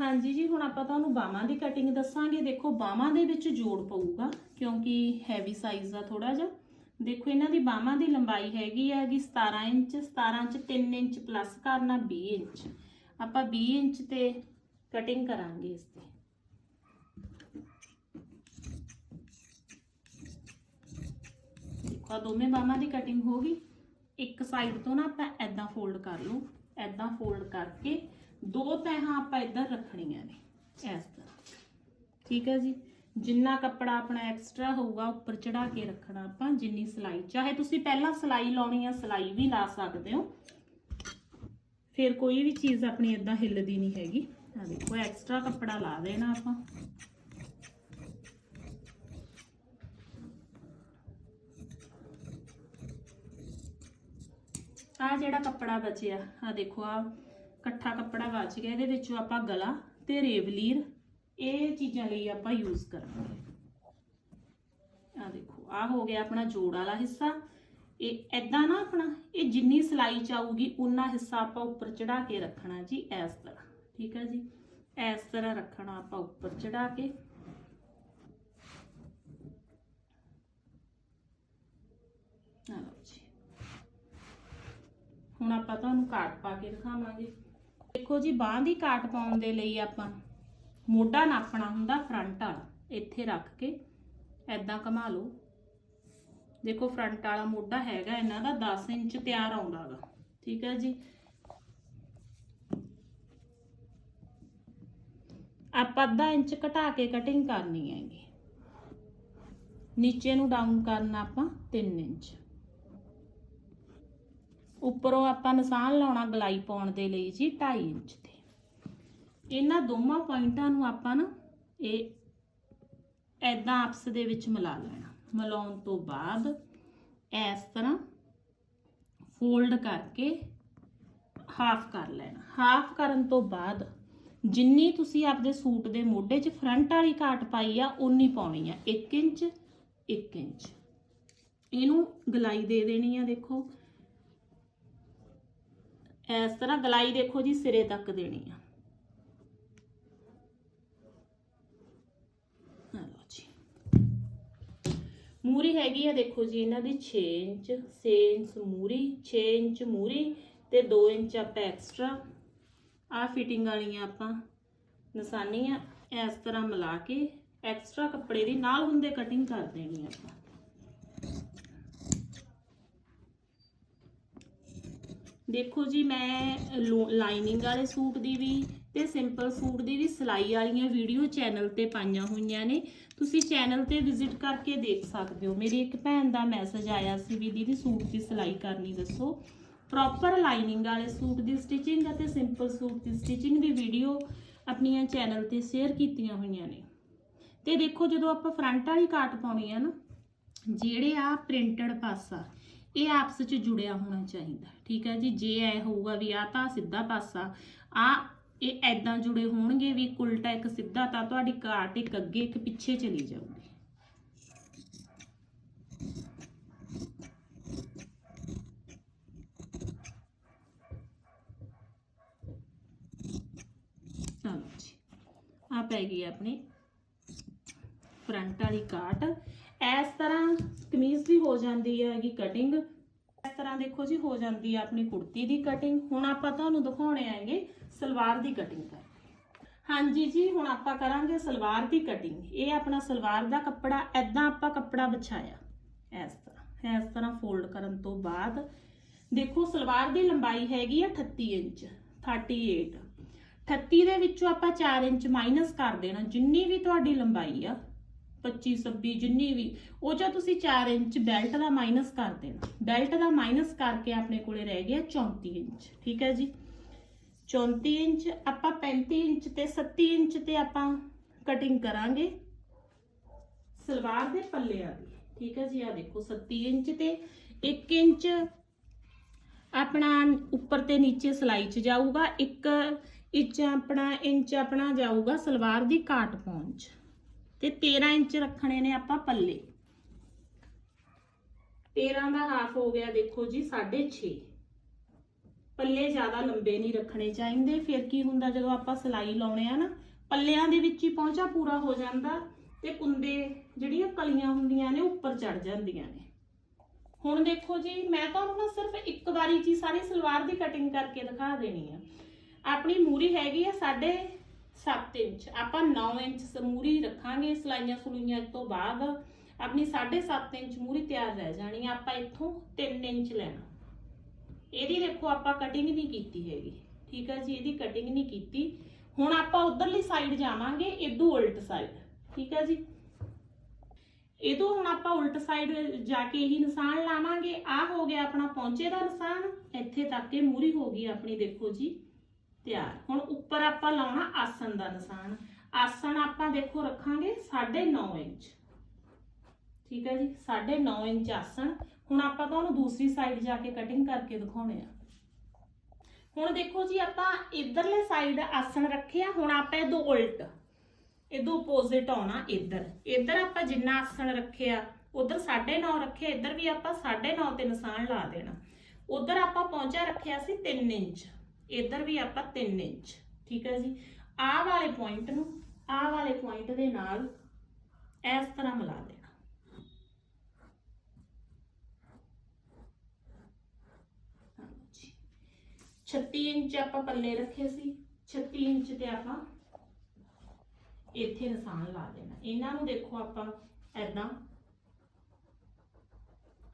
ਹਾਂਜੀ ਜੀ, ਹੁਣ ਆਪਾਂ ਤੁਹਾਨੂੰ ਬਾਹਾਂ ਦੀ ਕਟਿੰਗ ਦੱਸਾਂਗੇ। ਦੇਖੋ, ਬਾਹਾਂ ਦੇ ਵਿੱਚ ਜੋੜ ਪਊਗਾ, ਕਿਉਂਕਿ ਹੈਵੀ ਸਾਈਜ਼ ਦਾ ਥੋੜਾ ਜਿਹਾ। ਦੇਖੋ, ਇਹਨਾਂ ਦੀ ਬਾਹਾਂ ਦੀ ਲੰਬਾਈ ਹੈਗੀ ਹੈਗੀ 17 ਇੰਚ 17 ਚ 3 ਇੰਚ ਪਲੱਸ ਕਰਨਾ 20 ਇੰਚ। ਆਪਾਂ 20 ਇੰਚ ਤੇ ਕਟਿੰਗ ਕਰਾਂਗੇ ਇਸ ਤੇ। ਦੇਖੋ, ਆਹ ਦੋਵੇਂ ਬਾਹਾਂ ਦੀ ਕਟਿੰਗ ਹੋ ਗਈ। ਇੱਕ ਸਾਈਡ ਤੋਂ ਨਾ ਆਪਾਂ ਐਦਾਂ ਫੋਲਡ ਕਰ ਲਓ ਐਦਾਂ ਫੋਲਡ ਕਰਕੇ ਦੋ ਤਹਾਂ ਆਪਾਂ ਇੱਧਰ ਰੱਖਣੀਆਂ ਨੇ, ਇਸ ਤਰ੍ਹਾਂ। ਠੀਕ ਹੈ ਜੀ? ਜਿੰਨਾ ਕੱਪੜਾ ਆਪਣਾ ਐਕਸਟਰਾ ਹੋਊਗਾ, ਉੱਪਰ ਚੜਾ ਕੇ ਰੱਖਣਾ ਆਪਾਂ, ਜਿੰਨੀ ਸਿਲਾਈ। ਚਾਹੇ ਤੁਸੀਂ ਪਹਿਲਾਂ ਸਿਲਾਈ ਲਾਉਣੀ ਆ, ਸਿਲਾਈ ਵੀ ਲਾ ਸਕਦੇ ਹੋ। ਫਿਰ ਕੋਈ ਵੀ ਚੀਜ਼ ਆਪਣੀ ਇਦਾਂ ਹਿੱਲਦੀ ਨਹੀਂ ਹੈਗੀ। ਆ ਦੇਖੋ ਐਕਸਟਰਾ ਕੱਪੜਾ ਲਾ ਦੇਣਾ ਆਪਾਂ। ਆ ਜਿਹੜਾ ਕੱਪੜਾ ਬਚਿਆ ਆ ਦੇਖੋ ਆ ਇਕੱਠਾ ਕੱਪੜਾ ਬਚ ਗਿਆ, ਇਹਦੇ ਵਿੱਚੋਂ ਆਪਾਂ ਗਲਾ ਤੇ ਰੇਵਲੀਰ ਇਹ ਚੀਜ਼ਾਂ ਲਈ ਆਪਾਂ ਯੂਜ਼ ਕਰਾਂਗੇ। ਆ ਦੇਖੋ ਆ ਹੋ ਗਿਆ ਆਪਣਾ ਜੋੜ ਵਾਲਾ ਹਿੱਸਾ। ਇਹ ਐਦਾਂ ਨਾ ਆਪਣਾ, ਇਹ ਜਿੰਨੀ ਸਿਲਾਈ ਚਾਹੂਗੀ ਉਨਾ ਹਿੱਸਾ ਆਪਾਂ ਉੱਪਰ ਚੜਾ ਕੇ ਰੱਖਣਾ ਜੀ ਇਸ ਤਰ੍ਹਾਂ। ਠੀਕ ਹੈ ਜੀ? ਇਸ ਤਰ੍ਹਾਂ ਰੱਖਣਾ ਆਪਾਂ ਉੱਪਰ ਚੜਾ ਕੇ। ਆ ਜੀ। ਹੁਣ ਆਪਾਂ ਤੁਹਾਨੂੰ ਕਾਟ ਪਾ ਕੇ ਦਿਖਾਵਾਂਗੇ। ਦੇਖੋ ਜੀ, ਬਾਹ ਦੀ ਕਾਟ ਪਾਉਣ ਦੇ ਲਈ ਆਪਾਂ ਮੋਢਾ ਨਾਪਣਾ ਹੁੰਦਾ ਫਰੰਟ ਵਾਲਾ, ਇੱਥੇ ਰੱਖ ਕੇ ਐਦਾਂ ਘੁਮਾ ਲਓ। ਦੇਖੋ ਫਰੰਟ ਵਾਲਾ ਮੋਢਾ ਹੈਗਾ, ਇਹਨਾਂ ਦਾ 10 ਇੰਚ ਤਿਆਰ ਆਉਂਦਾਗਾ ਠੀਕ ਹੈ ਜੀ। ਆਪਾਂ ਅੱਧਾ ਇੰਚ ਘਟਾ ਕੇ ਕਟਿੰਗ ਕਰਨੀ ਹੈਗੀ। ਨੀਚੇ ਨੂੰ ਡਾਊਨ ਕਰਨਾ ਆਪਾਂ 3 ਇੰਚ। ਉੱਪਰੋਂ ਆਪਾਂ ਨਿਸ਼ਾਨ ਲਾਉਣਾ ਗਲਾਈ ਪਾਉਣ ਦੇ ਲਈ ਜੀ 2.5 ਇੰਚ ਤੇ। ਇਹਨਾਂ ਦੋਵਾਂ ਪੁਆਇੰਟਾਂ ਨੂੰ ਆਪਾਂ ਨਾ ਇਹ ਐਦਾਂ ਆਪਸ ਦੇ ਵਿੱਚ ਮਿਲਾ ਲੈਣਾ। ਮਿਲਾਉਣ ਤੋਂ ਬਾਅਦ ਇਸ ਤਰ੍ਹਾਂ ਫੋਲਡ ਕਰਕੇ ਹਾਫ ਕਰ ਲੈਣਾ। ਹਾਫ ਕਰਨ ਤੋਂ ਬਾਅਦ ਜਿੰਨੀ ਤੁਸੀਂ ਆਪਦੇ ਸੂਟ ਦੇ ਮੋਢੇ 'ਚ ਫਰੰਟ ਵਾਲੀ ਕਾਟ ਪਾਈ ਆ ਉਨੀ ਪਾਉਣੀ ਆ। 1 ਇੰਚ 1 ਇੰਚ। ਇਹਨੂੰ ਗਲਾਈ ਦੇ ਦੇਣੀ ਆ ਦੇਖੋ। ਇਸ ਤਰ੍ਹਾਂ ਗਲਾਈ ਦੇਖੋ ਜੀ ਸਿਰੇ ਤੱਕ ਦੇਣੀ ਆ ਆ ਲਓ ਜੀ ਮੂਰੀ ਹੈਗੀ ਆ, ਦੇਖੋ ਜੀ, ਇਹਨਾਂ ਦੀ 6 ਇੰਚ 6 ਇੰਚ ਮੂਰੀ 6 ਇੰਚ ਮੂਰੀ ਤੇ 2 ਇੰਚ ਆਪਾਂ ਐਕਸਟਰਾ ਆ ਫਿਟਿੰਗ ਵਾਲੀਆਂ ਆਪਾਂ ਨਿਸ਼ਾਨੀਆਂ ਇਸ ਤਰ੍ਹਾਂ ਮਿਲਾ ਕੇ ਐਕਸਟਰਾ ਕੱਪੜੇ ਦੀ, ਨਾਲ ਹੁੰਦੇ ਕਟਿੰਗ ਕਰ ਦੇਣੀ ਆਪਾਂ। ਦੇਖੋ ਜੀ, ਮੈਂ ਲਾਈਨਿੰਗ ਵਾਲੇ ਸੂਟ ਦੀ ਵੀ ਤੇ ਸਿੰਪਲ ਸੂਟ ਦੀ ਵੀ ਸਿਲਾਈ ਵਾਲੀਆਂ ਵੀਡੀਓ ਚੈਨਲ ਤੇ ਪਾਈਆਂ ਹੋਈਆਂ ਨੇ। ਤੁਸੀਂ ਚੈਨਲ ਤੇ ਵਿਜ਼ਿਟ ਕਰਕੇ ਦੇਖ ਸਕਦੇ ਹੋ। ਮੇਰੀ ਇੱਕ ਭੈਣ ਦਾ ਮੈਸੇਜ ਆਇਆ ਸੀ ਵੀ ਦੀਦੀ ਸੂਟ ਦੀ ਸਿਲਾਈ ਕਰਨੀ ਦੱਸੋ। ਪ੍ਰੋਪਰ ਲਾਈਨਿੰਗ ਵਾਲੇ ਸੂਟ ਦੀ ਸਟਿਚਿੰਗ ਅਤੇ ਸਿੰਪਲ ਸੂਟ ਦੀ ਸਟਿਚਿੰਗ ਦੀ ਵੀਡੀਓ ਆਪਣੀਆਂ ਚੈਨਲ ਤੇ ਸ਼ੇਅਰ ਕੀਤੀਆਂ ਹੋਈਆਂ ਨੇ। ਤੇ ਦੇਖੋ ਜਦੋਂ ਆਪਾਂ ਫਰੰਟ ਵਾਲੀ ਕਾਟ ਪਾਉਣੀ ਆ ਨਾ, ਜਿਹੜੇ ਆ ਪ੍ਰਿੰਟਡ ਪਾਸਾ, ਇਹ ਆਪਸ ਵਿੱਚ ਜੁੜਿਆ ਹੋਣਾ ਚਾਹੀਦਾ। ਠੀਕ ਹੈ ਜੀ? ਜੇ ਐ ਹੋਊਗਾ ਵੀ ਆ ਤਾਂ ਸਿੱਧਾ ਪਾਸਾ ਆ ਇਹ ਐਦਾਂ ਜੁੜੇ ਹੋਣਗੇ ਵੀ ਇੱਕ ਉਲਟਾ ਇੱਕ ਸਿੱਧਾ ਤਾਂ ਤੁਹਾਡੀ ਕਾਟ ਇੱਕ ਅੱਗੇ ਇੱਕ ਪਿੱਛੇ ਚਲੀ ਜਾਊਗੀ। ਚਲੋ ਜੀ ਆ ਪੈ ਗਈ ਆਪਣੀ ਫਰੰਟ ਵਾਲੀ ਕਾਟ। ਇਸ ਤਰ੍ਹਾਂ ਕਮੀਜ਼ ਦੀ ਹੋ ਜਾਂਦੀ ਹੈਗੀ ਕਟਿੰਗ ਇਸ ਤਰ੍ਹਾਂ ਦੇਖੋ ਜੀ, ਹੋ ਜਾਂਦੀ ਹੈ ਆਪਣੀ ਕੁੜਤੀ ਦੀ ਕਟਿੰਗ ਹੁਣ ਆਪਾਂ ਤੁਹਾਨੂੰ ਦਿਖਾਉਣੇ ਆਏਗੇ ਸਲਵਾਰ ਦੀ ਕਟਿੰਗ ਕਰ ਹਾਂਜੀ ਜੀ, ਹੁਣ ਆਪਾਂ ਕਰਾਂਗੇ ਸਲਵਾਰ ਦੀ ਕਟਿੰਗ ਇਹ ਆਪਣਾ ਸਲਵਾਰ ਦਾ ਕੱਪੜਾ ਐਦਾਂ ਆਪਾਂ ਕੱਪੜਾ ਵਿਛਾਇਆ। ਇਸ ਤਰ੍ਹਾਂ ਇਸ ਤਰ੍ਹਾਂ ਫੋਲਡ ਕਰਨ ਤੋਂ ਬਾਅਦ ਦੇਖੋ, ਸਲਵਾਰ ਦੀ ਲੰਬਾਈ ਹੈਗੀ ਆ 38 ਇੰਚ 38 38 ਦੇ ਵਿੱਚੋਂ ਆਪਾਂ 4 ਇੰਚ ਮਾਈਨਸ ਕਰ ਦੇਣਾ, ਜਿੰਨੀ ਵੀ ਤੁਹਾਡੀ ਲੰਬਾਈ ਆ 25 26 ਜਿੰਨੀ ਵੀ, ਉਹ ਜੋ ਤੁਸੀਂ 4 ਇੰਚ ਬੈਲਟ ਦਾ ਮਾਈਨਸ ਕਰ ਦੇਣਾ। ਬੈਲਟ ਦਾ ਮਾਈਨਸ ਕਰਕੇ ਆਪਣੇ ਕੋਲੇ ਰਹਿ ਗਿਆ 34 ਇੰਚ, ਠੀਕ ਹੈ ਜੀ? 34 ਇੰਚ, ਆਪਾਂ 35 ਇੰਚ ਤੇ 37 ਇੰਚ ਤੇ ਆਪਾਂ ਕਟਿੰਗ ਕਰਾਂਗੇ। ਸਲਵਾਰ ਦੇ ਪੱਲਿਆਂ ਦੀ, ਠੀਕ ਹੈ ਜੀ ਆ ਦੇਖੋ 37 ਇੰਚ ਤੇ 1 ਇੰਚ ਆਪਣਾ ਉੱਪਰ ਤੇ ਨੀਚੇ ਸਿਲਾਈ 'ਚ ਜਾਊਗਾ, ਇੱਕ ਇੰਚ ਆਪਣਾ ਇੰਚ ਆਪਣਾ ਜਾਊਗਾ ਸਲਵਾਰ ਦੀ ਕਾਟ ਪਹੁੰਚ ਤੇ 13 ਇੰਚ ਰੱਖਣੇ ਨੇ ਆਪਾਂ ਪੱਲੇ। 13 ਦਾ ਹਾਫ ਹੋ ਗਿਆ, ਦੇਖੋ ਜੀ 6.5 ਪੱਲੇ ਜ਼ਿਆਦਾ ਲੰਬੇ ਨਹੀਂ ਰੱਖਣੇ ਚਾਹੀਦੇ। ਫਿਰ ਕੀ ਹੁੰਦਾ ਜਦੋਂ ਆਪਾਂ ਸਲਾਈ ਲਾਉਣੇ ਆ ਨਾ, ਪੱਲਿਆਂ ਦੇ ਵਿੱਚ ਹੀ ਪਹੁੰਚਾ ਪੂਰਾ ਹੋ ਜਾਂਦਾ ਤੇ ਕੁੰਦੇ ਜਿਹੜੀਆਂ ਕਲੀਆਂ ਹੁੰਦੀਆਂ ਨੇ ਉੱਪਰ ਚੜ ਜਾਂਦੀਆਂ ਨੇ। ਹੁਣ ਦੇਖੋ ਜੀ, ਮੈਂ ਤੁਹਾਨੂੰ ਨਾ ਸਿਰਫ ਇੱਕ ਵਾਰੀ ਚ ਸਾਰੀ ਸਲਵਾਰ ਦੀ ਕਟਿੰਗ ਕਰਕੇ ਦਿਖਾ ਦੇਣੀ ਆ। ਆਪਣੀ ਮੂਰੀ ਹੈਗੀ ਆ 7.5 ਇੰਚ। ਆਪਾਂ 9 ਇੰਚ ਮੂਰੀ ਰੱਖਾਂਗੇ ਸਲਾਈਆਂ ਸਲੂਈਆਂ ਤੋਂ ਬਾਅਦ। ਆਪਣੀ 7.5 ਇੰਚ ਮੂਰੀ ਤਿਆਰ ਰਹਿ ਜਾਣੀ ਆ। ਆਪਾਂ ਇੱਥੋਂ 3 ਇੰਚ ਲੈਣਾ। ਇਹਦੀ ਦੇਖੋ ਆਪਾਂ ਕਟਿੰਗ ਨਹੀਂ ਕੀਤੀ ਹੈਗੀ। ਠੀਕ ਹੈ ਜੀ, ਇਹਦੀ ਕਟਿੰਗ ਨਹੀਂ ਕੀਤੀ। ਹੁਣ ਆਪਾਂ ਉਧਰਲੀ ਸਾਈਡ ਜਾਵਾਂਗੇ ਇਦੋਂ ਉਲਟ ਸਾਈਡ ਠੀਕ ਹੈ ਜੀ? ਇਦੋਂ ਹੁਣ ਆਪਾਂ ਉਲਟ ਸਾਈਡ ਜਾ ਕੇ ਇਹੀ ਨਿਸ਼ਾਨ ਲਾਵਾਂਗੇ। ਆ ਹੋ ਗਿਆ ਆਪਣਾ ਪੌਂਚੇ ਦਾ ਨਿਸ਼ਾਨ। ਇੱਥੇ ਤੱਕ ਇਹ ਮੂਰੀ ਹੋ ਗਈ ਆਪਣੀ, ਦੇਖੋ ਜੀ। ਤਿਆਰ। ਹੁਣ ਉੱਪਰ ਆਪਾਂ ਲਾਉਣਾ ਆਸਣ ਦਾ ਨਿਸ਼ਾਨ। ਆਸਣ ਆਪਾਂ ਦੇਖੋ ਰੱਖਾਂਗੇ 9.5 ਇੰਚ। ਠੀਕ ਹੈ ਜੀ? 9.5 ਇੰਚ ਆਸਣ। ਹੁਣ ਆਪਾਂ ਤੁਹਾਨੂੰ ਦੂਸਰੀ ਸਾਈਡ ਜਾ ਕੇ ਕਟਿੰਗ ਕਰਕੇ ਦਿਖਾਉਣੇ ਆ। ਹੁਣ ਦੇਖੋ ਜੀ, ਆਪਾਂ ਇਧਰਲੇ ਸਾਈਡ ਆਸਣ ਰੱਖਿਆ ਹੁਣ ਆਪਾਂ ਇਹਦੋਂ ਉਲਟ, ਇਹਦੋਂ ਆਪੋਜ਼ਿਟ ਆਉਣਾ ਇੱਧਰ। ਇੱਧਰ ਆਪਾਂ ਜਿੰਨਾ ਆਸਣ ਰੱਖਿਆ ਉਧਰ 9.5 ਰੱਖਿਆ ਇੱਧਰ ਵੀ ਆਪਾਂ 9.5 ਤੇ ਨਿਸ਼ਾਨ ਲਾ ਦੇਣਾ। ਉਧਰ ਆਪਾਂ ਪਹੁੰਚਾ ਰੱਖਿਆ ਸੀ 3 ਇੰਚ, ਇੱਧਰ ਵੀ ਆਪਾਂ 3 ਇੰਚ, ਠੀਕ ਹੈ ਜੀ? ਆਹ ਵਾਲੇ ਪੁਆਇੰਟ ਨੂੰ, ਆਹ ਵਾਲੇ ਪੁਆਇੰਟ ਦੇ ਨਾਲ ਇਸ ਤਰ੍ਹਾਂ ਮਿਲਾ ਦੇ ਹਾਂਜੀ ਜੀ। 36 ਇੰਚ ਆਪਾਂ ਪੱਲੇ ਰੱਖੇ ਸੀ 36 ਇੰਚ ਤੇ ਆਪਾਂ ਇੱਥੇ ਨਿਸ਼ਾਨ ਲਾ ਦੇਣਾ। ਇਹਨਾਂ ਨੂੰ ਦੇਖੋ ਆਪਾਂ ਐਦਾਂ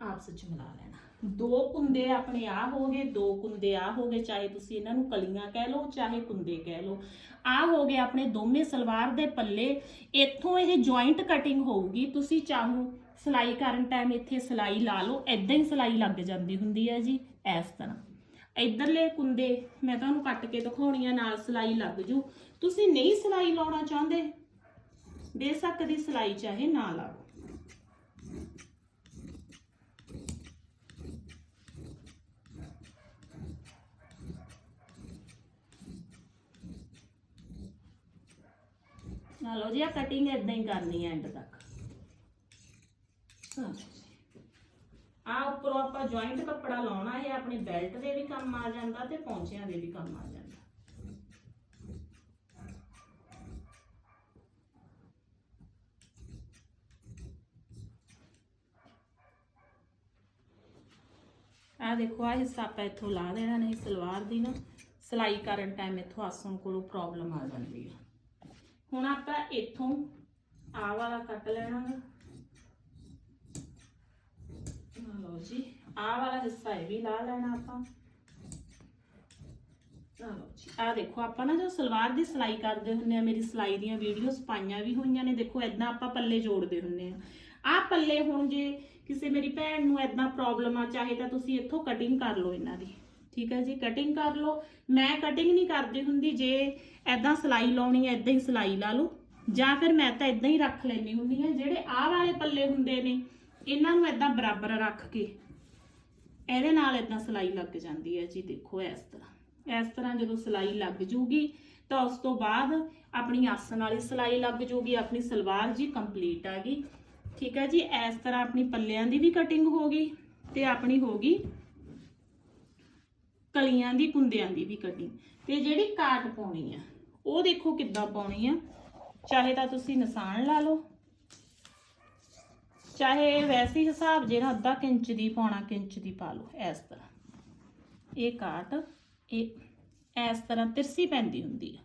ਆਪਸ ਵਿੱਚ ਮਿਲਾ ਲੈਣਾ। ਦੋ ਕੁੰਦੇ ਆਪਣੇ ਆ ਹੋ ਗਏ, ਦੋ ਕੁੰਦੇ ਆ ਹੋ ਗਏ, ਚਾਹੇ ਤੁਸੀਂ ਇਹਨਾਂ ਨੂੰ ਕਲੀਆਂ ਕਹਿ ਲਓ, ਚਾਹੇ ਕੁੰਦੇ ਕਹਿ ਲਓ। ਆ ਹੋ ਗਏ ਆਪਣੇ ਦੋਵੇਂ ਸਲਵਾਰ ਦੇ ਪੱਲੇ। ਇੱਥੋਂ ਇਹ ਜੁਆਇੰਟ ਕਟਿੰਗ ਹੋਊਗੀ। ਤੁਸੀਂ ਚਾਹੋ ਸਲਾਈ ਕਰਨ ਟਾਈਮ ਇੱਥੇ ਸਲਾਈ ਲਾ ਲਓ। ਐਦਾਂ ਹੀ ਸਲਾਈ ਲੱਗ ਜਾਂਦੀ ਹੁੰਦੀ ਹੈ ਜੀ, ਇਸ ਤਰ੍ਹਾਂ। ਇਧਰਲੇ ਕੁੰਦੇ, ਮੈਂ ਤੁਹਾਨੂੰ ਕੱਟ ਕੇ ਦਿਖਾਉਣੀ ਆ, ਨਾਲ ਸਲਾਈ ਲੱਗ ਜੂ। ਤੁਸੀਂ ਨਹੀਂ ਸਲਾਈ ਲਾਉਣਾ ਚਾਹੁੰਦੇ? ਬੇਸ਼ੱਕ ਦੀ ਸਲਾਈ ਚਾਹੇ ਨਾ ਲਾਓ। ਲਓ ਜੀ ਆ ਕਟਿੰਗ ਇਦਾਂ ਹੀ ਕਰਨੀ ਹੈ ਐਂਡ ਤੱਕ। ਆ ਉੱਪਰੋਂ ਆਪਾਂ ਜੁਆਇੰਟ ਕੱਪੜਾ ਲਾਉਣਾ ਹੈ ਆਪਣੇ ਬੈਲਟ ਦੇ ਵੀ ਕੰਮ ਆ ਜਾਂਦਾ ਤੇ ਪੌਂਚਿਆਂ ਦੇ ਵੀ ਕੰਮ ਆ ਜਾਂਦਾ। ਆ ਦੇਖੋ ਆ ਹਿੱਸਾ ਆਪਾਂ ਇੱਥੋਂ ਲਾ ਦੇਣਾ ਨਹੀਂ, ਸਲਵਾਰ ਦੀ ਨਾ। ਸਲਾਈ ਕਰਨ ਟਾਈਮ ਇੱਥੋਂ ਆਸਣ ਕੋਲੋਂ ਪ੍ਰੋਬਲਮ ਆ ਜਾਂਦੀ ਹੈ ਹੁਣ ਆਪਾਂ ਇੱਥੋਂ ਆ ਵਾਲਾ ਕੱਟ ਲੈਣਾ ਗਾ ਆਹ ਲਓ ਜੀ, ਆਹ ਵਾਲਾ ਹਿੱਸਾ ਇਹ ਵੀ ਲਾ ਲੈਣਾ ਆਪਾਂ। ਆਹ ਦੇਖੋ, ਆਪਾਂ ਨਾ ਜੋ ਸਲਵਾਰ ਦੀ ਸਿਲਾਈ ਕਰਦੇ ਹੁੰਨੇ ਆ, ਮੇਰੀ ਸਿਲਾਈ ਦੀਆਂ ਵੀਡੀਓਜ਼ ਪਾਈਆਂ ਵੀ ਹੋਈਆਂ ਨੇ। ਦੇਖੋ ਐਦਾਂ ਆਪਾਂ ਪੱਲੇ ਜੋੜਦੇ ਹੁੰਨੇ ਆ। ਆਹ ਪੱਲੇ ਹੁਣ ਜੇ ਕਿਸੇ ਮੇਰੀ ਭੈਣ ਨੂੰ ਐਦਾਂ ਪ੍ਰੋਬਲਮ ਆ, ਚਾਹੇ ਤਾਂ ਤੁਸੀਂ ਇੱਥੋਂ ਕਟਿੰਗ ਕਰ ਲਓ ਇਹਨਾਂ ਦੀ। ਠੀਕ ਹੈ ਜੀ ਕਟਿੰਗ ਕਰ ਲਓ। ਮੈਂ ਕਟਿੰਗ ਨਹੀਂ ਕਰਦੀ ਹੁੰਦੀ, ਜੇ ਐਦਾਂ ਸਿਲਾਈ ਲਾਉਣੀ ਹੈ ਐਦਾਂ ਹੀ ਸਿਲਾਈ ਲਾ ਲਓ। ਜਾਂ ਫਿਰ ਮੈਂ ਤਾਂ ਐਦਾਂ ਹੀ ਰੱਖ ਲੈਣੀ ਹੁੰਦੀ ਆ, ਜਿਹੜੇ ਆਹ ਵਾਲੇ ਪੱਲੇ ਹੁੰਦੇ ਨੇ। ਇਹਨਾਂ ਨੂੰ ਐਦਾਂ ਬਰਾਬਰ ਰੱਖ ਕੇ ਇਹਦੇ ਨਾਲ ਐਦਾਂ ਸਿਲਾਈ ਲੱਗ ਜਾਂਦੀ ਹੈ ਜੀ, ਦੇਖੋ ਇਸ ਤਰ੍ਹਾਂ। ਇਸ ਤਰ੍ਹਾਂ ਜਦੋਂ ਸਿਲਾਈ ਲੱਗ ਜੂਗੀ ਤਾਂ ਉਸ ਤੋਂ ਬਾਅਦ ਆਪਣੀ ਆਸਣ ਵਾਲੀ ਸਿਲਾਈ ਲੱਗ ਜੂਗੀ, ਆਪਣੀ ਸਲਵਾਰ ਜੀ ਕੰਪਲੀਟ ਆ ਗਈ। ਠੀਕ ਹੈ ਜੀ, ਇਸ ਤਰ੍ਹਾਂ ਆਪਣੀ ਪੱਲਿਆਂ ਦੀ ਵੀ ਕਟਿੰਗ ਹੋ ਗਈ ਤੇ ਆਪਣੀ ਹੋ ਗਈ ਕਲੀਆਂ ਦੀ, ਕੁੰਦਿਆਂ ਦੀ ਵੀ ਕਟਿੰਗ ਤੇ ਜਿਹੜੀ ਕਾਟ ਪਾਉਣੀ ਆ, ਉਹ ਦੇਖੋ ਕਿੱਦਾਂ ਪਾਉਣੀ ਆ। ਚਾਹੇ ਤਾਂ ਤੁਸੀਂ ਨਿਸ਼ਾਨ ਲਾ ਲਓ ਚਾਹੇ ਵੈਸੇ ਹੀ ਹਿਸਾਬ ਜਿਹੜਾ ਅੱਧਾ ਕਿੰਚ ਦੀ ਪੌਣਾ ਕੁ ਇੰਚ ਦੀ ਪਾ ਲਓ, ਇਸ ਤਰ੍ਹਾਂ। ਇਹ ਕਾਟ, ਇਹ ਇਸ ਤਰ੍ਹਾਂ ਤਿਰਸੀ ਪੈਂਦੀ ਹੁੰਦੀ ਆ।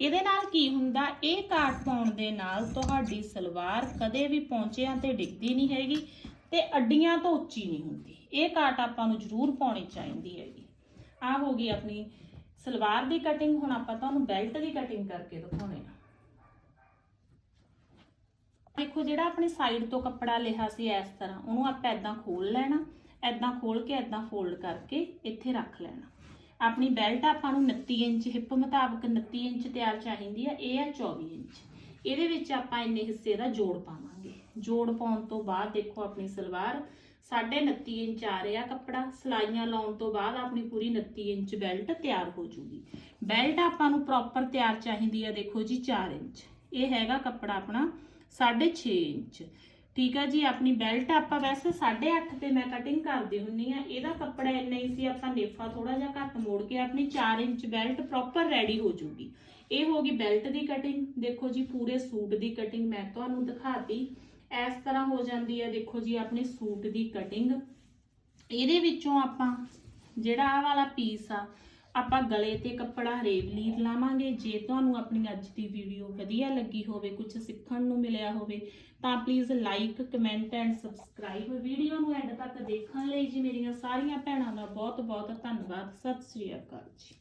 ਇਹਦੇ ਨਾਲ ਕੀ ਹੁੰਦਾ, ਇਹ ਕਾਟ ਪਾਉਣ ਦੇ ਨਾਲ ਤੁਹਾਡੀ ਸਲਵਾਰ ਕਦੇ ਵੀ ਪੌਂਚਿਆਂ ਤੇ ਡਿੱਗਦੀ ਨਹੀਂ ਹੈਗੀ ਤੇ ਅੱਡੀਆਂ ਤੋਂ ਉੱਚੀ ਨਹੀਂ ਹੁੰਦੀ। ਇਹ ਕਾਟ ਆਪਾਂ ਨੂੰ ਜ਼ਰੂਰ ਪਾਉਣੀ ਚਾਹੀਦੀ ਹੈਗੀ। ਆ ਹੋ ਗਈ ਆਪਣੀ ਸਲਵਾਰ ਦੀ ਕਟਿੰਗ ਹੁਣ ਆਪਾਂ ਤੁਹਾਨੂੰ ਬੈਲਟ ਦੀ ਕਟਿੰਗ ਕਰਕੇ ਦਿਖਾਉਣੇ। ਦੇਖੋ, ਜਿਹੜਾ ਆਪਣੇ ਸਾਈਡ ਤੋਂ ਕੱਪੜਾ ਲਿਆ ਸੀ ਇਸ ਤਰ੍ਹਾਂ, ਉਹਨੂੰ ਆਪਾਂ ਐਦਾਂ ਖੋਲ ਲੈਣਾ ਐਦਾਂ ਖੋਲ ਕੇ ਐਦਾਂ ਫੋਲਡ ਕਰਕੇ ਇੱਥੇ ਰੱਖ ਲੈਣਾ। ਆਪਣੀ ਬੈਲਟ ਆਪਾਂ ਨੂੰ 29 ਇੰਚ ਹਿੱਪ ਮੁਤਾਬਕ 29 ਇੰਚ ਤਿਆਰ ਚਾਹੀਦੀ ਆ, ਇਹ ਹੈ 24 ਇੰਚ। ਇਹਦੇ ਵਿੱਚ ਆਪਾਂ ਇੰਨੇ ਹਿੱਸੇ ਦਾ ਜੋੜ ਪਾਵਾਂਗੇ। ਜੋੜ ਪਾਉਣ ਤੋਂ ਬਾਅਦ ਦੇਖੋ, ਆਪਣੀ ਸਲਵਾਰ 29.5 ਇੰਚ ਆ ਰਿਹਾ ਕੱਪੜਾ, ਸਲਾਈਆਂ ਲਾਉਣ ਤੋਂ ਬਾਅਦ ਆਪਣੀ ਪੂਰੀ 29 ਇੰਚ ਬੈਲਟ ਤਿਆਰ ਹੋ ਜੂਗੀ। ਬੈਲਟ ਆਪਾਂ ਨੂੰ ਪ੍ਰੋਪਰ ਤਿਆਰ ਚਾਹੀਦੀ ਆ, ਦੇਖੋ ਜੀ 4 ਇੰਚ। ਇਹ ਹੈਗਾ ਕੱਪੜਾ ਆਪਣਾ 6.5 ਇੰਚ। ਠੀਕ ਆ ਜੀ, ਆਪਣੀ ਬੈਲਟ ਆਪਾਂ ਵੈਸੇ 8.5 ਤੇ ਮੈਂ ਕਟਿੰਗ ਕਰਦੀ ਹੁੰਨੀ ਆ। ਇਹਦਾ ਕੱਪੜਾ ਇੰਨਾ ਹੀ ਸੀ, ਆਪਾਂ ਨੇਫਾ ਥੋੜਾ ਜਿਹਾ ਘੱਟ ਮੋੜ ਕੇ ਆਪਣੀ 4 ਇੰਚ ਬੈਲਟ ਪ੍ਰੋਪਰ ਰੈਡੀ ਹੋ ਜੂਗੀ। ਇਹ ਹੋ ਗਈ ਬੈਲਟ ਦੀ ਕਟਿੰਗ ਦੇਖੋ ਜੀ, ਪੂਰੇ ਸੂਟ ਦੀ ਕਟਿੰਗ ਮੈਂ ਤੁਹਾਨੂੰ ਦਿਖਾਤੀ। ਇਸ ਤਰ੍ਹਾਂ ਹੋ ਜਾਂਦੀ ਹੈ ਦੇਖੋ ਜੀ, ਆਪਣੇ ਸੂਟ ਦੀ ਕਟਿੰਗ ਇਹਦੇ ਵਿੱਚੋਂ ਆਪਾਂ ਜਿਹੜਾ ਆਹ ਵਾਲਾ ਪੀਸ ਆ ਆਪਾਂ ਗਲੇ ਤੇ ਕੱਪੜਾ ਰੇਵਲੀਰ ਲਾਵਾਂਗੇ, ਜੇ ਤੁਹਾਨੂੰ ਆਪਣੀ ਅੱਜ ਦੀ ਵੀਡੀਓ ਵਧੀਆ ਲੱਗੀ ਹੋਵੇ ਕੁਝ ਸਿੱਖਣ ਨੂੰ ਮਿਲਿਆ ਹੋਵੇ, ਤਾਂ please like comment and subscribe video ਨੂੰ ਐਂਡ ਤੱਕ ਦੇਖਣ ਲਈ ਜੀ ਮੇਰੀਆਂ ਸਾਰੀਆਂ ਭੈਣਾਂ ਦਾ ਬਹੁਤ ਬਹੁਤ ਧੰਨਵਾਦ। ਸਤਿ ਸ੍ਰੀ ਅਕਾਲ ਜੀ।